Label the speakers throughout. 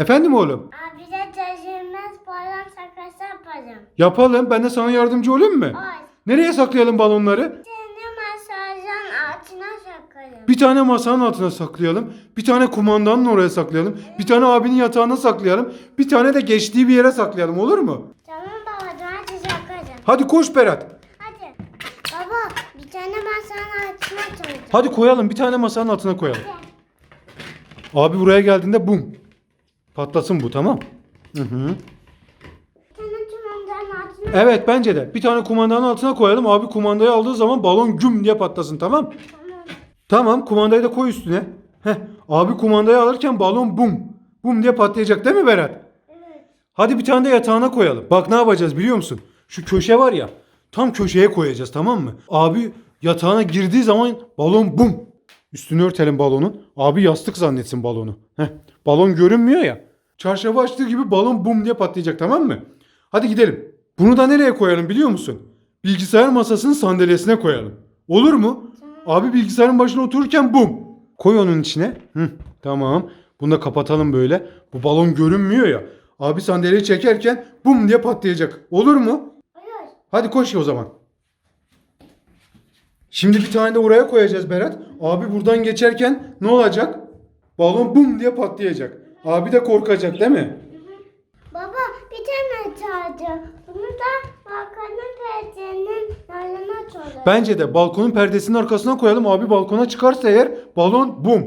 Speaker 1: Efendim oğlum?
Speaker 2: Abi de taşınmaz balon sakası yapacağım.
Speaker 1: Yapalım. Ben de sana yardımcı olayım mı?
Speaker 2: Ay.
Speaker 1: Nereye saklayalım balonları?
Speaker 2: Seni masajın altına saklayayım.
Speaker 1: Bir tane masanın altına saklayalım. Bir tane kumandanın oraya saklayalım. Bir tane abinin yatağına saklayalım. Bir tane de geçtiği bir yere saklayalım olur mu?
Speaker 2: Tamam babacığım hadi saklayacağım.
Speaker 1: Hadi koş Berat.
Speaker 2: Hadi. Baba bir tane masanın altına koyacağım.
Speaker 1: Hadi koyalım. Bir tane masanın altına koyalım. Abi buraya geldiğinde bum. Patlasın bu tamam. Hı hı.
Speaker 2: Altına
Speaker 1: Evet bence de. Bir tane kumandanın altına koyalım. Abi kumandayı aldığı zaman balon güm diye patlasın tamam.
Speaker 2: Tamam.
Speaker 1: Tamam kumandayı da koy üstüne. Heh. Abi kumandayı alırken balon bum. Bum diye patlayacak değil mi Berat?
Speaker 2: Evet.
Speaker 1: Hadi bir tane de yatağına koyalım. Bak ne yapacağız biliyor musun? Şu köşe var ya. Tam köşeye koyacağız tamam mı? Abi yatağına girdiği zaman balon bum. Üstünü örtelim balonun. Abi yastık zannetsin balonu. Heh. Balon görünmüyor ya. Çarşafı açtığı gibi balon bum diye patlayacak tamam mı? Hadi gidelim. Bunu da nereye koyalım biliyor musun? Bilgisayar masasının sandalyesine koyalım. Olur mu? Abi bilgisayarın başına otururken bum. Koy onun içine. Hı, tamam. Bunu da kapatalım böyle. Bu balon görünmüyor ya. Abi sandalyeyi çekerken bum diye patlayacak. Olur mu?
Speaker 2: Hayır.
Speaker 1: Hadi koş o zaman. Şimdi bir tane de oraya koyacağız Berat. Abi buradan geçerken ne olacak? Balon bum diye patlayacak. Abi de korkacak değil mi?
Speaker 2: Baba bir tane çaldı. Bunu da balkonun perdenin yanına çaldı.
Speaker 1: Bence de balkonun perdesinin arkasına koyalım. Abi balkona çıkarsa eğer balon bum.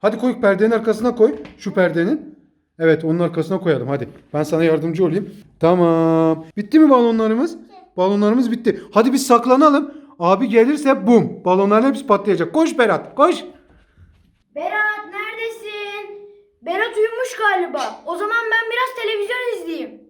Speaker 1: Hadi koy perdenin arkasına koy. Şu perdenin. Evet onun arkasına koyalım hadi. Ben sana yardımcı olayım. Tamam. Bitti mi balonlarımız? Balonlarımız bitti. Hadi biz saklanalım. Abi gelirse bum. Balonların hepsi patlayacak. Koş Berat koş.
Speaker 3: Berat neredesin? Berat uyumuş galiba. O zaman ben biraz televizyon izleyeyim.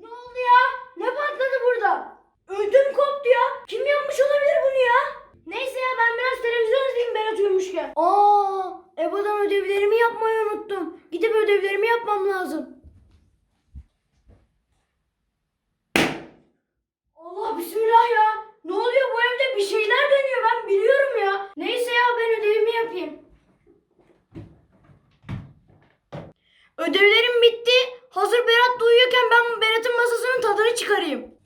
Speaker 3: Ne oldu ya? Ne patladı burada? Ödüm koptu ya. Kim yapmış olabilir bunu ya? Neyse ya ben biraz televizyon izleyeyim Berat uyumuşken. Aa, EBA'dan ödevlerimi yapmayı unuttum. Gidip ödevlerimi yapmam lazım. Bismillah ya. Ne oluyor bu evde bir şeyler dönüyor ben biliyorum ya. Neyse ya ben ödevimi yapayım. Ödevlerim bitti. Hazır Berat da uyuyorken ben bu Berat'ın masasının tadını çıkarayım.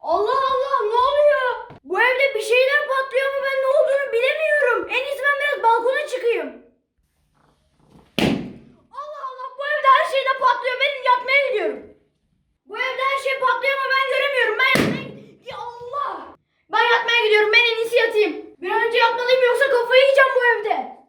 Speaker 3: Allah Allah ne oluyor? Bu evde bir şeyler patlıyor ama ben ne olduğunu bilemiyorum. En iyisi ben biraz balkona çıkayım. Allah Allah bu evde her şey de patlıyor. Ben yatmaya gidiyorum. Bu evde her şey patlıyor ama ben göremiyorum. Ben yatmaya... Ya Allah! Ben yatmaya gidiyorum. Ben en iyisi yatayım. Bir an önce yatmalıyım yoksa kafayı yiyeceğim bu evde.